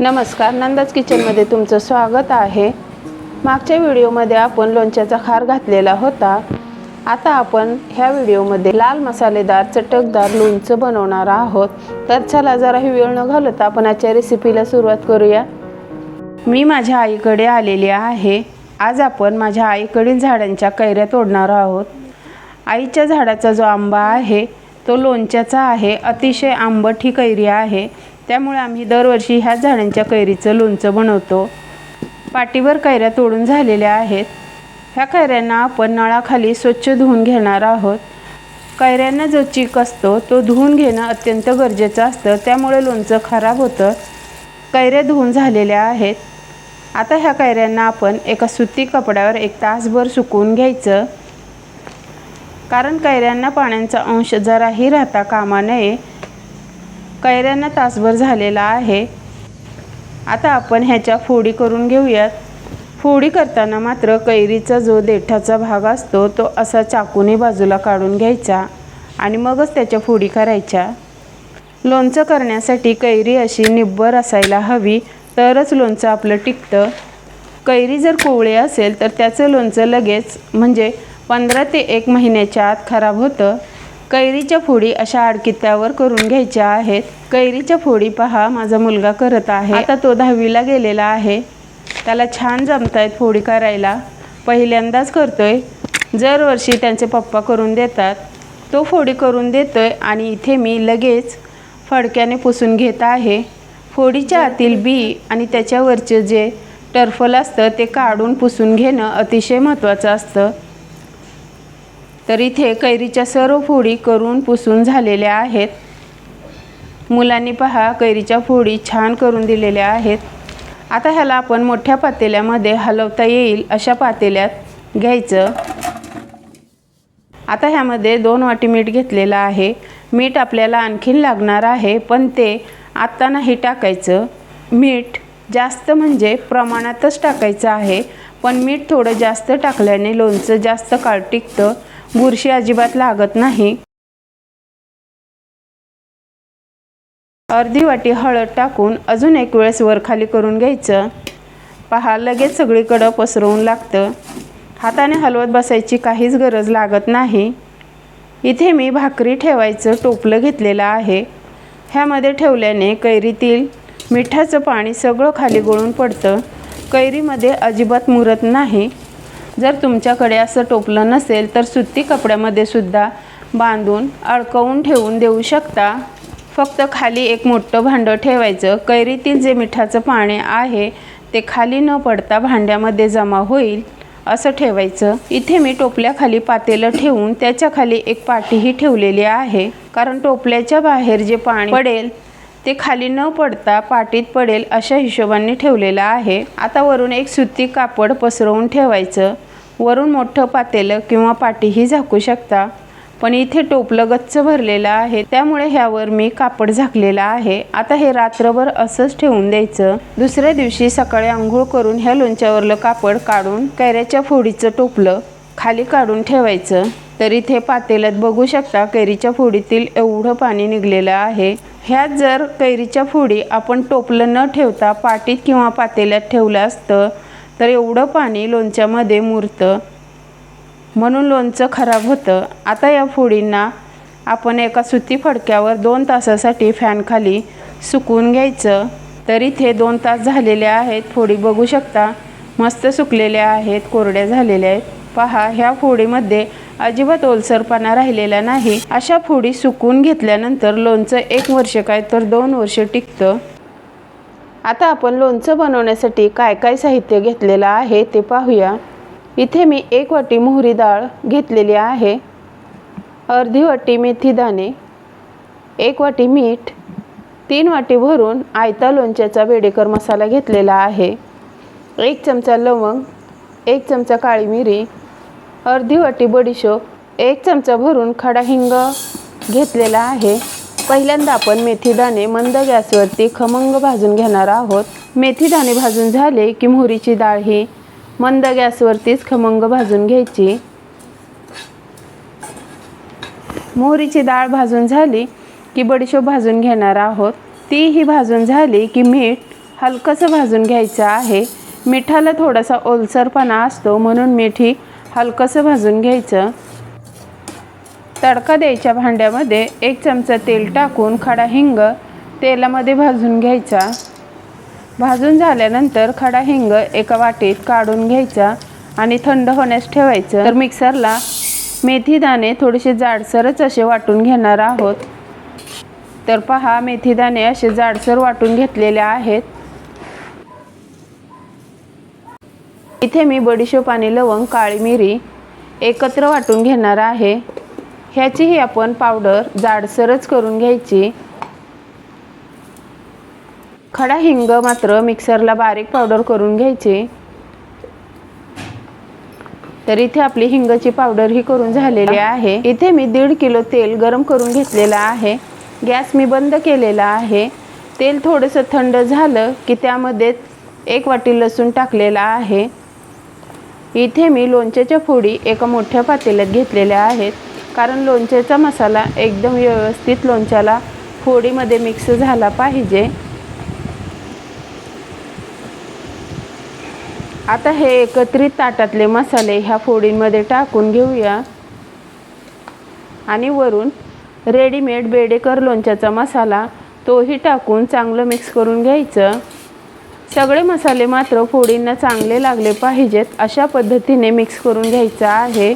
नमस्कार नंदाज किचनमध्ये तुमचं स्वागत आहे. मागच्या व्हिडिओमध्ये आपण लोणच्याचा खार घातलेला होता. आता आपण ह्या व्हिडिओमध्ये लाल मसालेदार चटकदार लोणचं बनवणार आहोत. तर चला जराही वेळ न घालवता आपण आजच्या रेसिपीला सुरुवात करूया. मी माझ्या आईकडे आलेली आहे. आज आपण माझ्या आईकडील झाडांच्या कैऱ्या तोडणार आहोत. आईच्या झाडाचा जो आंबा आहे तो लोणच्याचा आहे. अतिशय आंबट ही कैरी आहे. त्यामुळे आम्ही दरवर्षी ह्या झाडांच्या कैरीचं लोणचं बनवतो. पाटीवर कैऱ्या तोडून झालेल्या आहेत. ह्या कैऱ्यांना आपण नळाखाली स्वच्छ धुवून घेणार आहोत. कैऱ्यांना जो चीक असतो तो धुवून घेणं अत्यंत गरजेचं असतं. त्यामुळे लोणचं खराब होतं. कैऱ्या धुवून झालेल्या आहेत. आता ह्या कैऱ्यांना आपण एका सुती कपड्यावर एक तासभर सुकवून घ्यायचं. कारण कैऱ्यांना पाण्याचा अंश जराही राहता कामा नये. कैऱ्यांना तासभर झालेला आहे. आता आपण ह्याच्या फोडी करून घेऊयात. फोडी करताना मात्र कैरीचा जो देठाचा भाग असतो तो असा चाकूने बाजूला काढून घ्यायचा आणि मगच त्याच्या फोडी करायच्या. लोणचं करण्यासाठी कैरी अशी निब्बर असायला हवी तरच लोणचं आपलं टिकतं. कैरी जर कोवळी असेल तर त्याचं लोणचं लगेच म्हणजे पंधरा ते एक महिन्याच्या आत खराब होतं. कैरीच्या फोडी अशा आडकित्यावर करून घ्यायच्या आहेत. कैरीच्या फोडी पहा माझा मुलगा करत आहे. आता तो दहावीला गेलेला आहे. त्याला छान जमत आहेत फोडी करायला. पहिल्यांदाच करतोय. दरवर्षी त्यांचे पप्पा करून देतात. तो फोडी करून देतोय आणि इथे मी लगेच फडक्याने पुसून घेत आहे. फोडीच्या आतील बी आणि त्याच्यावरचे जे टर्फल असतं ते काढून पुसून घेणं अतिशय महत्त्वाचं असतं. तर इथे कैरीच्या सर्व फोडी करून पुसून झालेल्या आहेत. मुलांनी पहा कैरीच्या फोडी छान करून दिलेल्या आहेत. आता ह्याला आपण मोठ्या पातेल्यामध्ये हलवता येईल अशा पातेल्यात घ्यायचं. आता ह्यामध्ये दोन वाटी मीठ घेतलेलं आहे. मीठ आपल्याला आणखीन लागणार आहे पण ते आत्ता नाही टाकायचं. मीठ जास्त म्हणजे प्रमाणातच टाकायचं आहे पण मीठ थोडं जास्त टाकल्याने लोणचं जास्त काळ टिकतं. बुरशी अजिबात लागत नाही. अर्धी वाटी हळद टाकून अजून एक वेळेस वरखाली करून घ्यायचं. पहा लगेच सगळीकडं पसरवून लागतं. हाताने हलवत बसायची काहीच गरज लागत नाही. इथे मी भाकरी ठेवायचं टोपलं घेतलेलं आहे. ह्यामध्ये ठेवल्याने कैरीतील मिठाचं पाणी सगळं खाली गळून पडतं. कैरीमध्ये अजिबात मुरत नाही. जर तुमच्याकडे असं टोपलं नसेल तर सुती कपड्यामध्ये सुद्धा बांधून अडकवून ठेवून देऊ शकता. फक्त खाली एक मोठं भांडं ठेवायचं. कैरीतील जे मिठाचं पाणी आहे ते खाली न पडता भांड्यामध्ये जमा होईल असं ठेवायचं. इथे मी टोपल्याखाली पातेलं ठेवून त्याच्याखाली एक पाटीही ठेवलेली आहे. कारण टोपल्याच्या बाहेर जे पाणी पडेल ते खाली न पडता पाटीत पडेल अशा हिशोबाने ठेवलेलं आहे. आता वरून एक सुती कापड पसरवून ठेवायचं. वरून मोठं पातेलं किंवा पाटीही झाकू शकता. पण इथे टोपलं गच्च भरलेलं आहे. त्यामुळे ह्यावर मी कापड झाकलेलं आहे. आता हे रात्रभर असंच ठेवून द्यायचं. दुसऱ्या दिवशी सकाळी आंघोळ करून ह्या लोणच्यावरलं कापड काढून कैऱ्याच्या फोडीचं टोपलं खाली काढून ठेवायचं. तर इथे पातेल्यात बघू शकता कैरीच्या फोडीतील एवढं पाणी निघलेलं आहे. ह्यात जर कैरीच्या फोडी आपण टोपलं न ठेवता पाटीत किंवा पातेल्यात ठेवलं असतं तर एवढं पाणी लोणच्यामध्ये मुरतं. म्हणून लोणचं खराब होतं. आता या फोडींना आपण एका सुती फडक्यावर दोन तासासाठी फॅनखाली सुकवून घ्यायचं. तर इथे दोन तास झालेले आहेत. फोडी बघू शकता. मस्त सुकलेल्या आहेत. कोरड्या झालेल्या आहेत. पहा ह्या फोडीमध्ये अजिबात ओलसरपणा राहिलेला नाही. अशा फोडी सुकून घेतल्यानंतर लोणचं एक वर्ष काय तर दोन वर्ष टिकतं. आता आपण लोणचं बनवण्यासाठी काय काय साहित्य घेतलेलं आहे ते पाहूया. इथे मी एक वाटी मोहरी डाळ घेतलेली आहे. अर्धी वाटी मेथी दाणे एक वाटी मीठ तीन वाटी भरून आयता लोणच्याचा वेडेकर मसाला घेतलेला आहे. एक चमचा लवंग एक चमचा काळी मिरी अर्धी वाटी बडीशोप एक चमचा भरून खडा हिंग घेतलेला आहे. पहिल्यांदा आपण मेथी दाणे मंद गॅसवरती खमंग भाजून घेणार आहोत. मेथी दाणे भाजून झाले की मोहरीची डाळ ही मंद गॅसवरतीच खमंग भाजून घ्यायची. मोहरीची डाळ भाजून झाली की बडीशोप भाजून घेणार आहोत. तीही भाजून झाली की मीठ हलकंसं भाजून घ्यायचं आहे. मिठाला थोडासा ओलसरपणा असतो म्हणून मीठ ही हलकंसं भाजून घ्यायचं. तडका द्यायच्या भांड्यामध्ये एक चमचा तेल टाकून खडा हिंग तेलामध्ये भाजून घ्यायचा. भाजून झाल्यानंतर खडा हिंग एका वाटीत काढून घ्यायचा आणि थंड होण्यास ठेवायचं. तर मिक्सरला मेथी दाणे थोडेसे जाडसरच असे वाटून घेणार आहोत. तर पहा मेथी दाणे असे जाडसर वाटून घेतलेले आहेत. इथे मी बडीशोप आणि लवंग काळी मिरी एकत्र वाटून घेणार आहे. ह्याचीही आपण पावडर जाडसरच करून घ्यायची. खडा हिंग मात्र मिक्सरला बारीक पावडर करून घ्यायची. तर इथे आपली हिंगची पावडर ही करून झालेली आहे. इथे मी दीड किलो तेल गरम करून घेतलेलं आहे. गॅस मी बंद केलेला आहे. तेल थोडंसं थंड झालं की त्यामध्ये एक वाटी लसूण टाकलेला आहे. इथे मी लोणच्याच्या फोडी एका मोठ्या पातेल्यात घेतलेल्या आहेत. कारण लोणच्याचा मसाला एकदम व्यवस्थित लोणच्याला फोडीमध्ये मिक्स झाला पाहिजे. आता हे एकत्रित ताटातले मसाले ह्या फोडींमध्ये टाकून घेऊया. आणि वरून रेडीमेड बेडेकर लोणच्याचा मसाला तोही टाकून चांगलं मिक्स करून घ्यायचं. सगळे मसाले मात्र फोडींना चांगले लागले पाहिजेत अशा पद्धतीने मिक्स करून घ्यायचा आहे.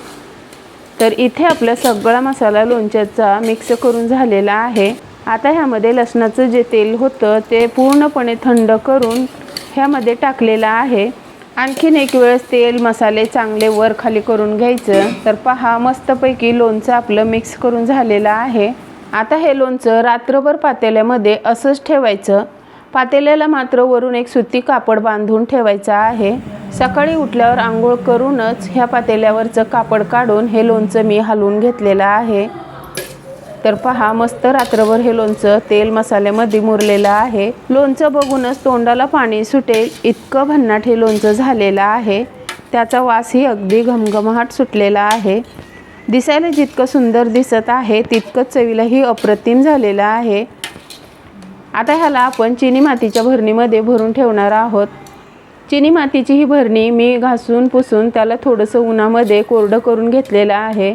तर इथे आपला सगळा मसाला लोणच्याचा मिक्स करून झालेला आहे. आता ह्यामध्ये लसणाचं जे तेल होतं ते पूर्णपणे थंड करून ह्यामध्ये टाकलेलं आहे. आणखीन एक वेळेस तेल मसाले चांगले वर खाली करून घ्यायचं. तर पहा मस्तपैकी लोणचं आपलं मिक्स करून झालेलं आहे. आता हे लोणचं रात्रभर पातेल्यामध्ये असंच ठेवायचं. पातेल्याला मात्र वरून एक सुती कापड बांधून ठेवायचं आहे. सकाळी उठल्यावर आंघोळ करूनच ह्या पातेल्यावरचं कापड काढून हे लोणचं मी हलवून घेतलेलं आहे. तर पहा मस्त रात्रभर हे लोणचं तेल मसाल्यामध्ये मुरलेलं आहे. लोणचं बघूनच तोंडाला पाणी सुटेल. इतकं भन्नाट हे लोणचं झालेलं आहे. त्याचा वासही अगदी घमघमाट सुटलेला आहे. दिसायला जितकं सुंदर दिसत आहे तितकंच चवीलाही अप्रतिम झालेलं आहे. आता ह्याला आपण चिनी मातीच्या भरणीमध्ये भरून ठेवणार आहोत. चिनी मातीची ही भरणी मी घासून पुसून त्याला थोडंसं उन्हामध्ये कोरडं करून घेतलेलं आहे.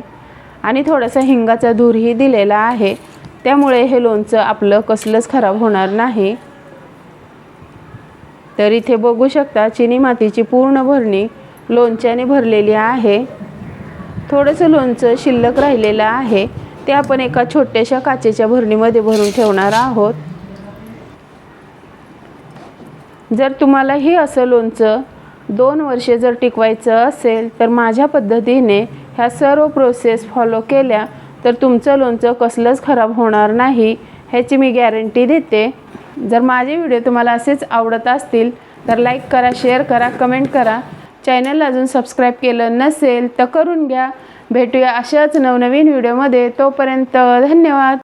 आणि थोडासा हिंगाचा धूरही दिलेला आहे. त्यामुळे हे लोणचं आपलं कसलंच खराब होणार नाही. तर इथे बघू शकता चिनी मातीची पूर्ण भरणी लोणच्याने भरलेली आहे. थोडंसं लोणचं शिल्लक राहिलेलं आहे. ते आपण एका छोट्याशा काचेच्या भरणीमध्ये भरून ठेवणार आहोत. जर तुम्हालाही असं लोणचं दोन वर्षे जर टिकवायचं असेल तर माझ्या पद्धतीने ह्या सर्व प्रोसेस फॉलो केल्या तर तुमचं लोणचं कसलंच खराब होणार नाही ह्याची मी गॅरंटी देते. जर माझे व्हिडिओ तुम्हाला असेच आवडत असतील तर लाईक करा शेअर करा कमेंट करा. चॅनल अजून सबस्क्राईब केलं नसेल तर करून घ्या. भेटूया अशाच नवनवीन व्हिडिओमध्ये तोपर्यंत धन्यवाद.